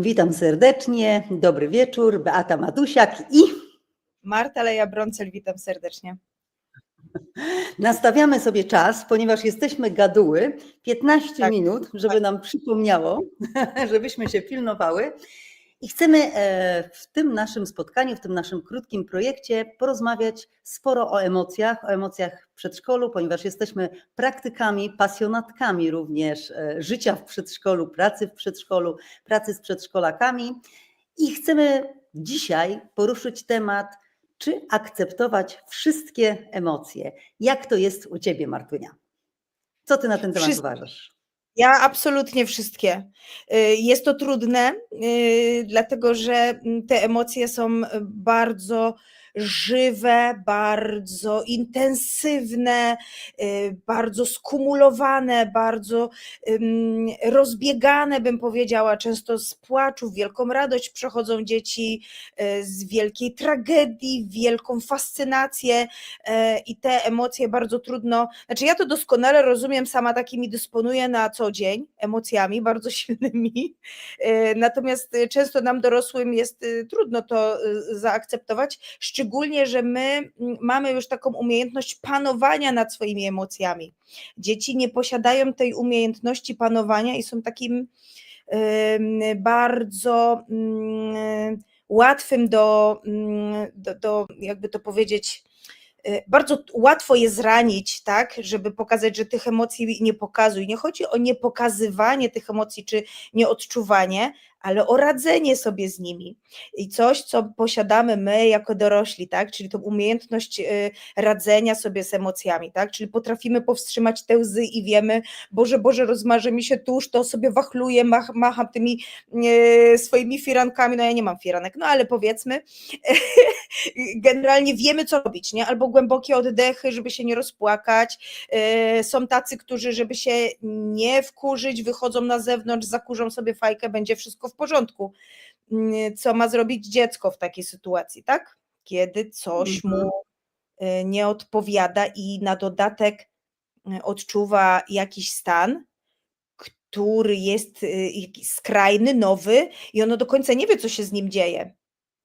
Witam serdecznie, dobry wieczór, Beata Matusiak i Marta Leja-Broncel, witam serdecznie. nastawiamy sobie czas, ponieważ jesteśmy gaduły, 15 Tak. minut, żeby nam przypomniało, żebyśmy się pilnowały. I chcemy e, w tym naszym spotkaniu, w tym naszym krótkim projekcie porozmawiać sporo o emocjach, o emocjach w przedszkolu, ponieważ jesteśmy praktykami, pasjonatkami również e, życia w przedszkolu, pracy w przedszkolu, pracy z przedszkolakami. I chcemy dzisiaj poruszyć temat, czy akceptować wszystkie emocje. Jak to jest u Ciebie, Martunia? Co Ty na ten temat Wszystkie. uważasz? Ja absolutnie wszystkie. Y, Jest to trudne, y, dlatego że mm, te emocje są bardzo żywe, bardzo intensywne, y, bardzo skumulowane, bardzo rozbiegane, bym powiedziała. Często z płaczu wielką radość przechodzą dzieci, y, z wielkiej tragedii, wielką fascynację y, i te emocje bardzo trudno. Znaczy, ja to doskonale rozumiem, sama takimi dysponuję na co dzień, emocjami bardzo silnymi. Natomiast często nam dorosłym jest trudno to zaakceptować, szczególnie, że my mm, mamy już taką umiejętność panowania nad swoimi emocjami. Dzieci nie posiadają tej umiejętności panowania i są takim bardzo mm, łatwym do, mm, do, do, jakby to powiedzieć, y, bardzo łatwo je zranić, tak, żeby pokazać, że tych emocji nie pokazuj. Nie chodzi o niepokazywanie tych emocji czy nieodczuwanie, ale o radzenie sobie z nimi. I coś, co posiadamy my jako dorośli, tak, czyli tą umiejętność y, radzenia sobie z emocjami, tak, czyli potrafimy powstrzymać te łzy i wiemy, Boże, Boże, rozmarzy mi się tuż, to sobie wachluję, mach, macham tymi e, swoimi firankami, no ja nie mam firanek, no ale powiedzmy, generalnie wiemy, co robić, nie? Albo głębokie oddechy, żeby się nie rozpłakać. E, Są tacy, którzy, żeby się nie wkurzyć, wychodzą na zewnątrz, zakurzą sobie fajkę, będzie wszystko w porządku. Mm, Co ma zrobić dziecko w takiej sytuacji, tak? Kiedy coś Mhm. mu e, nie odpowiada i na dodatek e, odczuwa jakiś stan, który jest y, skrajny, nowy i ono do końca nie wie, co się z nim dzieje.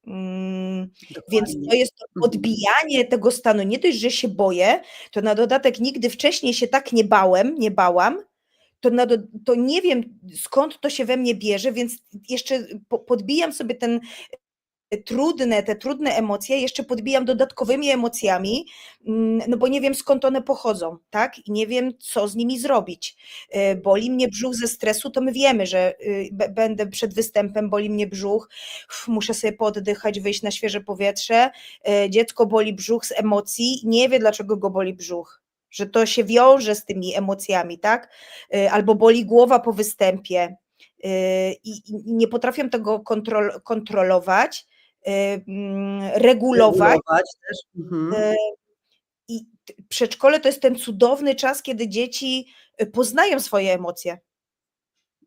Mm, Więc to jest Mhm. odbijanie tego stanu. Nie dość, że się boję, to na dodatek nigdy wcześniej się tak nie bałem, nie bałam, to, na to nie wiem skąd to się we mnie bierze, więc jeszcze po, podbijam sobie ten trudne, te trudne emocje, jeszcze podbijam dodatkowymi emocjami, mm, no bo nie wiem skąd one pochodzą, tak? I nie wiem, co z nimi zrobić. E, Boli mnie brzuch ze stresu, to my wiemy, że y, będę przed występem, boli mnie brzuch, muszę sobie poddychać, wyjść na świeże powietrze. E, Dziecko boli brzuch z emocji, nie wie dlaczego go boli brzuch. Że to się wiąże z tymi emocjami, tak? E, Albo boli głowa po występie e, i, nie potrafię tego kontrol, kontrolować, e, mm, regulować. Regulować. Mhm. I przedszkole to jest ten cudowny czas, kiedy dzieci poznają swoje emocje.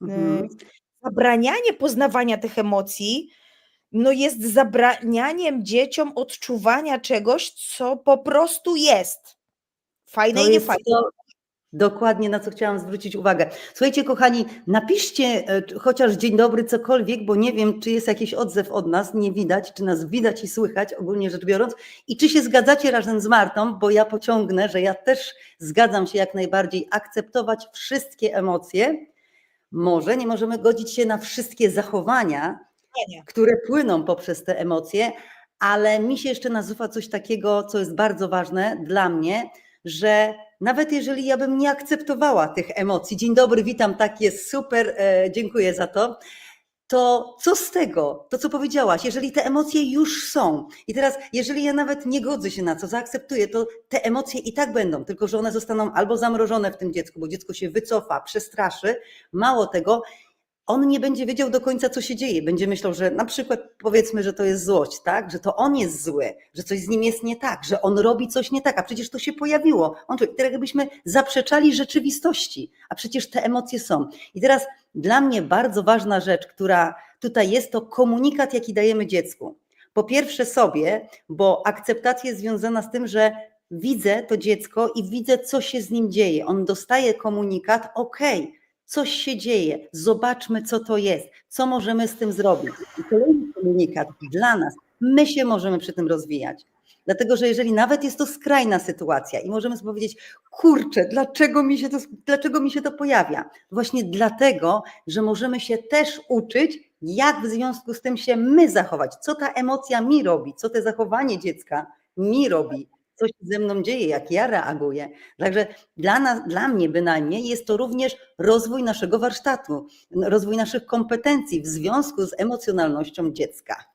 Mhm. Y, Zabranianie poznawania tych emocji no jest zabranianiem dzieciom odczuwania czegoś, co po prostu jest. Fajne To i niefajne. to dokładnie na co chciałam zwrócić uwagę. Słuchajcie, kochani, napiszcie e, chociaż dzień dobry, cokolwiek, bo nie wiem, czy jest jakiś odzew od nas, nie widać, czy nas widać i słychać, ogólnie rzecz biorąc, i czy się zgadzacie razem z Martą, bo ja pociągnę, że ja też zgadzam się jak najbardziej akceptować wszystkie emocje. Może nie możemy godzić się na wszystkie zachowania, Nie. które płyną poprzez te emocje, ale mi się jeszcze nasuwa coś takiego, co jest bardzo ważne dla mnie, że nawet jeżeli ja bym nie akceptowała tych emocji, dzień dobry, witam, tak jest super, e, dziękuję za to, to co z tego, to co powiedziałaś, jeżeli te emocje już są? I teraz, jeżeli ja nawet nie godzę się na co, zaakceptuję, to te emocje i tak będą, tylko że one zostaną albo zamrożone w tym dziecku, bo dziecko się wycofa, przestraszy, mało tego, on nie będzie wiedział do końca, co się dzieje. Będzie myślał, że na przykład powiedzmy, że to jest złość, tak? Że to on jest zły, że coś z nim jest nie tak, że on robi coś nie tak, a przecież to się pojawiło. On czuje, tak jakbyśmy zaprzeczali rzeczywistości, a przecież te emocje są. I teraz dla mnie bardzo ważna rzecz, która tutaj jest, to komunikat, jaki dajemy dziecku. Po pierwsze sobie, bo akceptacja jest związana z tym, że widzę to dziecko i widzę, co się z nim dzieje. On dostaje komunikat, okej, coś się dzieje, zobaczmy, co to jest, co możemy z tym zrobić. I kolejny komunikat dla nas, my się możemy przy tym rozwijać. Dlatego, że jeżeli nawet jest to skrajna sytuacja i możemy sobie powiedzieć, kurczę, dlaczego mi się to, dlaczego mi się to pojawia? Właśnie dlatego, że możemy się też uczyć, jak w związku z tym się my zachować, co ta emocja mi robi, co to zachowanie dziecka mi robi, co się ze mną dzieje, jak ja reaguję. Także dla, nas, dla mnie bynajmniej jest to również rozwój naszego warsztatu, rozwój naszych kompetencji w związku z emocjonalnością dziecka.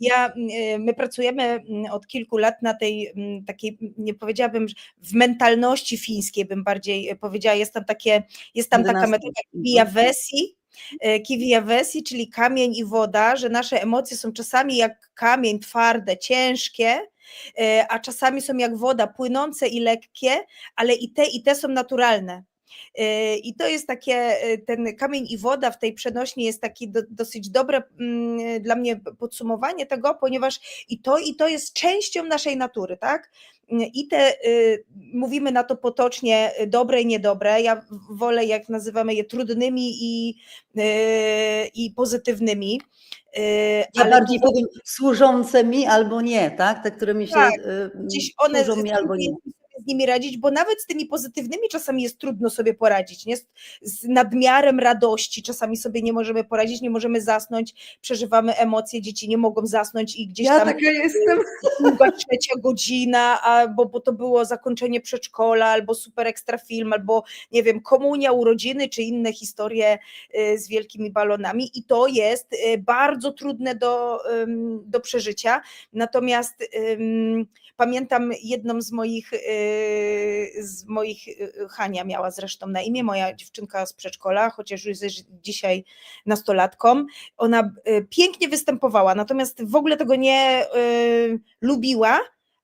Ja, y, my pracujemy od kilku lat na tej takiej, nie powiedziałabym, w mentalności fińskiej bym bardziej e, powiedziała, jest tam takie, jest tam taka metoda Kivijavesi, e, Kivijavesi, czyli kamień i woda, że nasze emocje są czasami jak kamień twarde, ciężkie, e, a czasami są jak woda, płynące i lekkie, ale i te i te są naturalne. E, I to jest takie, e, ten kamień i woda w tej przenośni jest taki do, dosyć dobre mm, dla mnie podsumowanie tego, ponieważ i to, i to jest częścią naszej natury, tak? I te, y, mówimy na to potocznie, dobre i niedobre. Ja wolę, jak nazywamy je trudnymi i, y, i pozytywnymi. Y, Ja bardziej to- powiem służące mi albo nie, tak? Te, które mi się Tak, y, gdzieś one służą mi albo nie. Z nimi radzić, bo nawet z tymi pozytywnymi czasami jest trudno sobie poradzić. Nie? Z- nadmiarem radości czasami sobie nie możemy poradzić, nie możemy zasnąć, przeżywamy emocje, dzieci nie mogą zasnąć i gdzieś Ja tam taka jestem. druga, trzecia godzina, albo bo to było zakończenie przedszkola, albo super ekstra film, albo nie wiem, komunia, urodziny, czy inne historie y, z wielkimi balonami i to jest y, bardzo trudne do, do przeżycia. Natomiast ym, pamiętam jedną z moich, y, z moich, y, Hania miała zresztą na imię, moja dziewczynka z przedszkola, chociaż już jest dzisiaj nastolatką, ona y, pięknie występowała, natomiast w ogóle tego nie y, lubiła,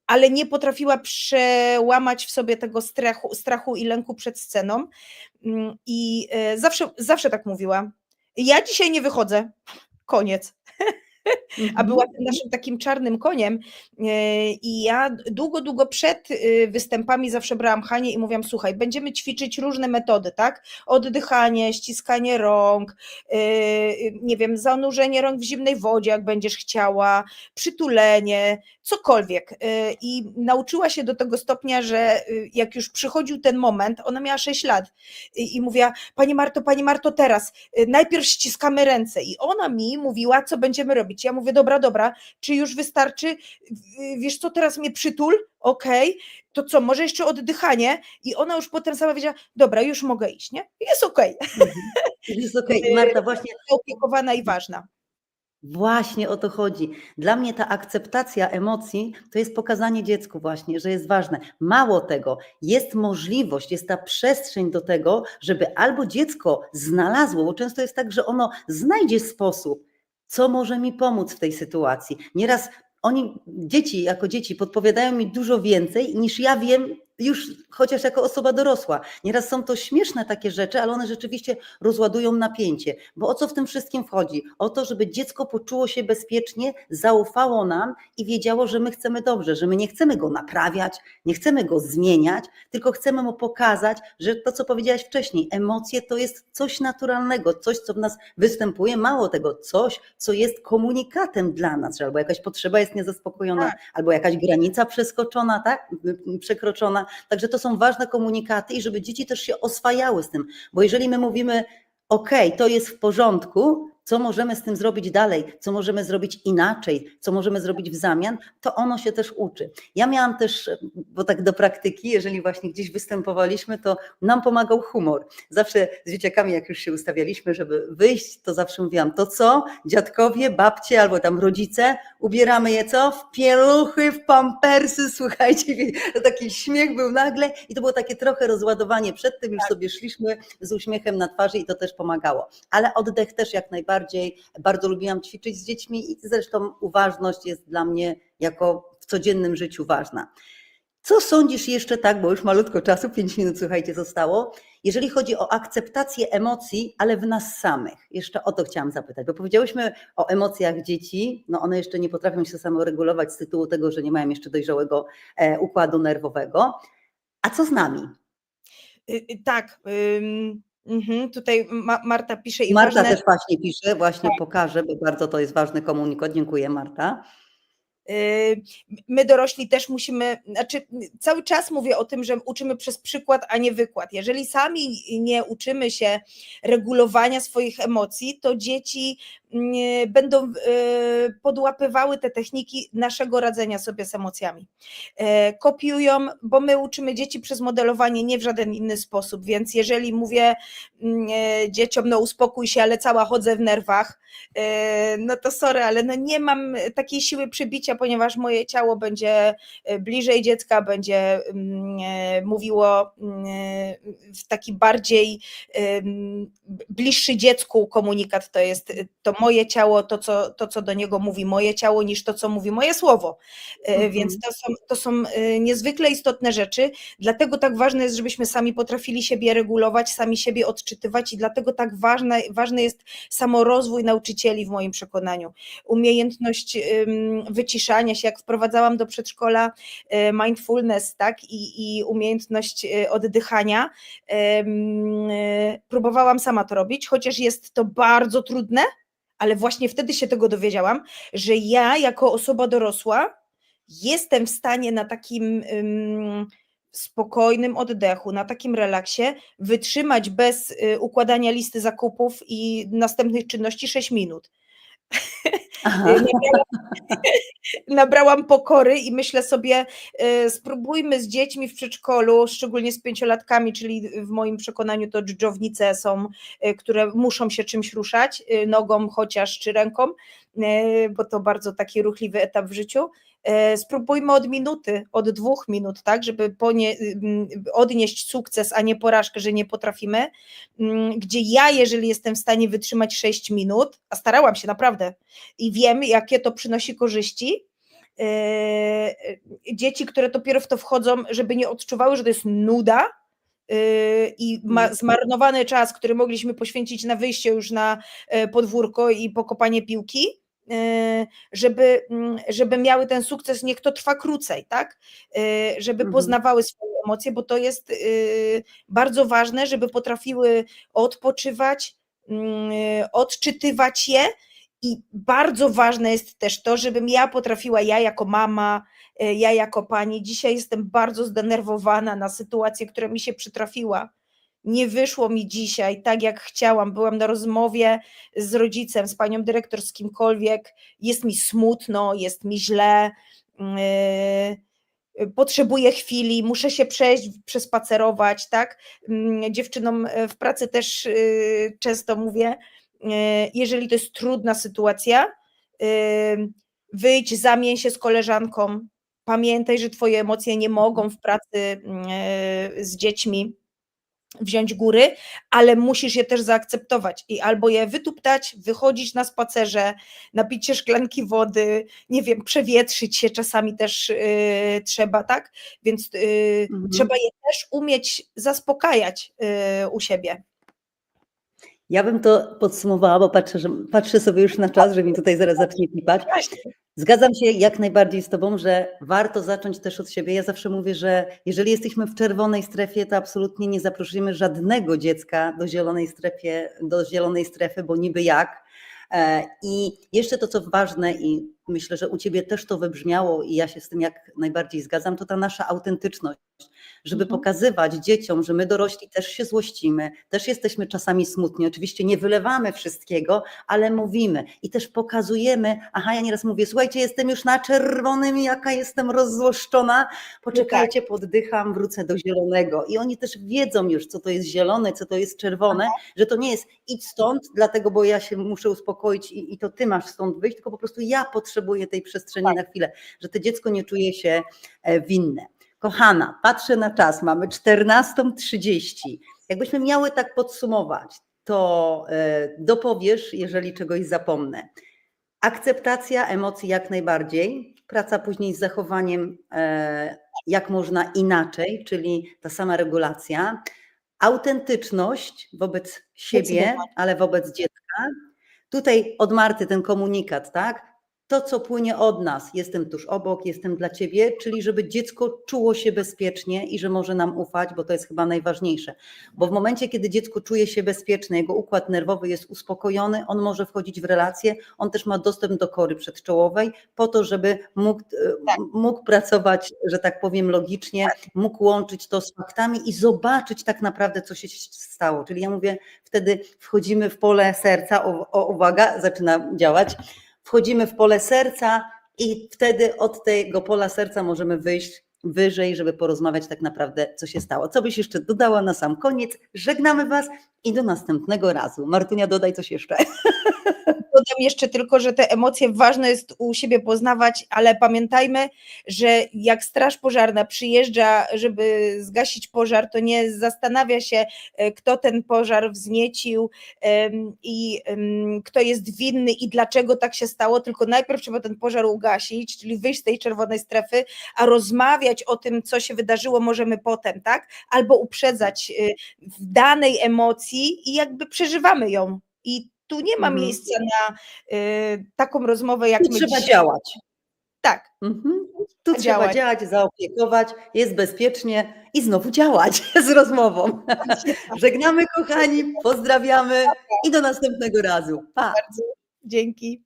ale nie potrafiła przełamać w sobie tego strachu, strachu i lęku przed sceną. Mm, I y, zawsze, zawsze tak mówiła. Ja dzisiaj nie wychodzę. Koniec. A była naszym takim czarnym koniem. e, I ja długo, długo przed y, występami zawsze brałam Hanię i mówiłam: Słuchaj, będziemy ćwiczyć różne metody, tak? Oddychanie, ściskanie rąk, y, y, nie wiem, zanurzenie rąk w zimnej wodzie, jak będziesz chciała, przytulenie, cokolwiek. Y, I nauczyła się do tego stopnia, że y, jak już przychodził ten moment, ona miała 6 lat i, mówiła: Pani Marto, Pani Marto, teraz najpierw ściskamy ręce. I ona mi mówiła, co będziemy robić. Ja mówię: Dobra, dobra, czy już wystarczy? Wiesz co, teraz mnie przytul? Okej, to co, może jeszcze oddychanie? I ona już potem sama wiedziała: Dobra, już mogę iść, nie? Jest okej, Jest okej. I Marta, właśnie zaopiekowana i ważna. Właśnie o to chodzi. Dla mnie ta akceptacja emocji to jest pokazanie dziecku właśnie, że jest ważne. Mało tego, jest możliwość, jest ta przestrzeń do tego, żeby albo dziecko znalazło, bo często jest tak, że ono znajdzie sposób, co może mi pomóc w tej sytuacji. Nieraz oni, dzieci jako dzieci, podpowiadają mi dużo więcej niż ja wiem już chociaż jako osoba dorosła. Nieraz są to śmieszne takie rzeczy, ale one rzeczywiście rozładują napięcie. Bo o co w tym wszystkim wchodzi? O to, żeby dziecko poczuło się bezpiecznie, zaufało nam i wiedziało, że my chcemy dobrze, że my nie chcemy go naprawiać, nie chcemy go zmieniać, tylko chcemy mu pokazać, że to, co powiedziałaś wcześniej, emocje to jest coś naturalnego, coś, co w nas występuje, mało tego, coś, co jest komunikatem dla nas, że albo jakaś potrzeba jest niezaspokojona, Tak. albo jakaś granica przeskoczona, tak? przekroczona. Także to są ważne komunikaty i żeby dzieci też się oswajały z tym, bo jeżeli my mówimy, OK, to jest w porządku, co możemy z tym zrobić dalej, co możemy zrobić inaczej, co możemy zrobić w zamian, to ono się też uczy. Ja miałam też, bo tak do praktyki, jeżeli właśnie gdzieś występowaliśmy, to nam pomagał humor. Zawsze z dzieciakami, jak już się ustawialiśmy, żeby wyjść, to zawsze mówiłam, to co, dziadkowie, babcie albo tam rodzice, ubieramy je co? W pieluchy, w pampersy, słuchajcie, taki śmiech był nagle i to było takie trochę rozładowanie. Przed tym już sobie szliśmy z uśmiechem na twarzy i to też pomagało. Ale oddech też jak najbardziej. Bardzo lubiłam ćwiczyć z dziećmi i zresztą uważność jest dla mnie jako w codziennym życiu ważna. Co sądzisz jeszcze tak, bo już malutko czasu, 5 minut słuchajcie zostało, jeżeli chodzi o akceptację emocji, ale w nas samych? Jeszcze o to chciałam zapytać, bo powiedziałyśmy o emocjach dzieci, no one jeszcze nie potrafią się samoregulować z tytułu tego, że nie mają jeszcze dojrzałego e, układu nerwowego. A co z nami? Y, y, Tak. Mhm, tutaj Ma Marta pisze i Marta ważne też właśnie pisze, właśnie Tak. pokażę, bo bardzo to jest ważny komunikat. Dziękuję Marta. Yy, My dorośli też musimy, znaczy cały czas mówię o tym, że uczymy przez przykład, a nie wykład. Jeżeli sami nie uczymy się regulowania swoich emocji, to dzieci będą yy, podłapywały te techniki naszego radzenia sobie z emocjami. E, Kopiują, bo my uczymy dzieci przez modelowanie nie w żaden inny sposób, więc jeżeli mówię mm, e, dzieciom, no uspokój się, ale cała chodzę w nerwach, e, no to sorry, ale no nie mam takiej siły przybicia, ponieważ moje ciało będzie e, bliżej dziecka, będzie mm, e, mówiło mm, e, w taki bardziej bliższy dziecku komunikat to jest e, to moje ciało, to co, to co do niego mówi moje ciało, niż to co mówi moje słowo. E, Mhm. Więc to są, to są e, niezwykle istotne rzeczy, dlatego tak ważne jest, żebyśmy sami potrafili siebie regulować, sami siebie odczytywać i dlatego tak ważne, ważny jest samorozwój nauczycieli w moim przekonaniu. Umiejętność wyciszania się, jak wprowadzałam do przedszkola y, mindfulness, tak, i, i umiejętność oddychania, próbowałam sama to robić, chociaż jest to bardzo trudne, ale właśnie wtedy się tego dowiedziałam, że ja jako osoba dorosła jestem w stanie na takim ym, spokojnym oddechu, na takim relaksie wytrzymać bez y, układania listy zakupów i następnych czynności 6 minut. Aha. Nabrałam, pokory i myślę sobie, y, spróbujmy z dziećmi w przedszkolu, szczególnie z pięciolatkami, czyli w moim przekonaniu to dżdżownice są, y, które muszą się czymś ruszać, y, nogą chociaż czy ręką, y, bo to bardzo taki ruchliwy etap w życiu. E, Spróbujmy od minuty, od dwóch minut, tak, żeby ym, odnieść sukces, a nie porażkę, że nie potrafimy. Ym, Gdzie ja, jeżeli jestem w stanie wytrzymać 6 minut, a starałam się naprawdę i wiem, jakie to przynosi korzyści, e, dzieci, które dopiero w to wchodzą, żeby nie odczuwały, że to jest nuda, e, i ma, zmarnowany czas, który mogliśmy poświęcić na wyjście już na e, podwórko i pokopanie piłki, e, żeby, mm, żeby miały ten sukces, niech to trwa krócej, tak? E, Żeby Mhm. poznawały swoje emocje, bo to jest e, bardzo ważne, żeby potrafiły odpoczywać, mm, odczytywać je i bardzo ważne jest też to, żebym ja potrafiła, ja jako mama, ja jako pani, dzisiaj jestem bardzo zdenerwowana na sytuację, która mi się przytrafiła. Nie wyszło mi dzisiaj tak, jak chciałam. Byłam na rozmowie z rodzicem, z panią dyrektor, z kimkolwiek. Jest mi smutno, jest mi źle. Yy, potrzebuję chwili, muszę się przejść, przespacerować, tak? Mm, Dziewczynom e, w pracy też yy, często mówię, yy, jeżeli to jest trudna sytuacja, wyjdź, zamień się z koleżanką, pamiętaj, że twoje emocje nie mogą w pracy yy, z dziećmi wziąć góry, ale musisz je też zaakceptować i albo je wytuptać, wychodzić na spacerze, napić się szklanki wody, nie wiem, przewietrzyć się czasami też yy, trzeba, tak? Więc yy, Mhm. trzeba je też umieć zaspokajać yy, u siebie. Ja bym to podsumowała, bo patrzę, że, patrzę sobie już na czas, że mi tutaj zaraz zacznie pipać. Zgadzam się jak najbardziej z Tobą, że warto zacząć też od siebie. Ja zawsze mówię, że jeżeli jesteśmy w czerwonej strefie, to absolutnie nie zaprosimy żadnego dziecka do zielonej strefy, do zielonej strefy, bo niby jak. E, I jeszcze to, co ważne, i myślę, że u Ciebie też to wybrzmiało, i ja się z tym jak najbardziej zgadzam, to ta nasza autentyczność, żeby Mhm. pokazywać dzieciom, że my dorośli też się złościmy, też jesteśmy czasami smutni. Oczywiście nie wylewamy wszystkiego, ale mówimy i też pokazujemy. Aha, ja nieraz mówię, słuchajcie, jestem już na czerwonym, jaka jestem rozzłoszczona. Poczekajcie, poddycham, wrócę do zielonego. I oni też wiedzą już, co to jest zielone, co to jest czerwone, że to nie jest idź stąd, dlatego, bo ja się muszę uspokoić i, i to ty masz stąd wyjść, tylko po prostu ja potrzebuję tej przestrzeni na chwilę, że to dziecko nie czuje się e, winne. Kochana, patrzę na czas, mamy 14.30. Jakbyśmy miały tak podsumować, to e, dopowiesz, jeżeli czegoś zapomnę. Akceptacja emocji jak najbardziej, praca później z zachowaniem e, jak można inaczej, czyli ta sama regulacja, autentyczność wobec siebie, ale wobec dziecka. Tutaj od Marty ten komunikat, tak? To, co płynie od nas. Jestem tuż obok, jestem dla ciebie, czyli żeby dziecko czuło się bezpiecznie i że może nam ufać, bo to jest chyba najważniejsze. Bo w momencie, kiedy dziecko czuje się bezpieczne, jego układ nerwowy jest uspokojony, on może wchodzić w relacje, on też ma dostęp do kory przedczołowej po to, żeby mógł, e, Tak. mógł pracować, że tak powiem, logicznie, mógł łączyć to z faktami i zobaczyć tak naprawdę, co się stało. Czyli ja mówię, wtedy wchodzimy w pole serca, o, o uwaga, zaczyna działać, wchodzimy w pole serca i wtedy od tego pola serca możemy wyjść wyżej, żeby porozmawiać tak naprawdę, co się stało. Co byś jeszcze dodała na sam koniec? Żegnamy Was i do następnego razu. Martunia, dodaj coś jeszcze. Dodam jeszcze tylko, że te emocje ważne jest u siebie poznawać, ale pamiętajmy, że jak Straż Pożarna przyjeżdża, żeby zgasić pożar, to nie zastanawia się, e, kto ten pożar wzniecił i kto jest winny i dlaczego tak się stało, tylko najpierw trzeba ten pożar ugasić, czyli wyjść z tej czerwonej strefy, a rozmawiać o tym, co się wydarzyło, możemy potem, tak? Albo uprzedzać y, w danej emocji i jakby przeżywamy ją. I tu nie ma Mhm. miejsca na y, taką rozmowę, jak Tu my trzeba dzisiaj. działać. Tak, Mhm. Tu trzeba działać. działać, zaopiekować, jest bezpiecznie i znowu działać z rozmową. Żegnamy kochani, pozdrawiamy i do następnego razu. Pa! bardzo dzięki.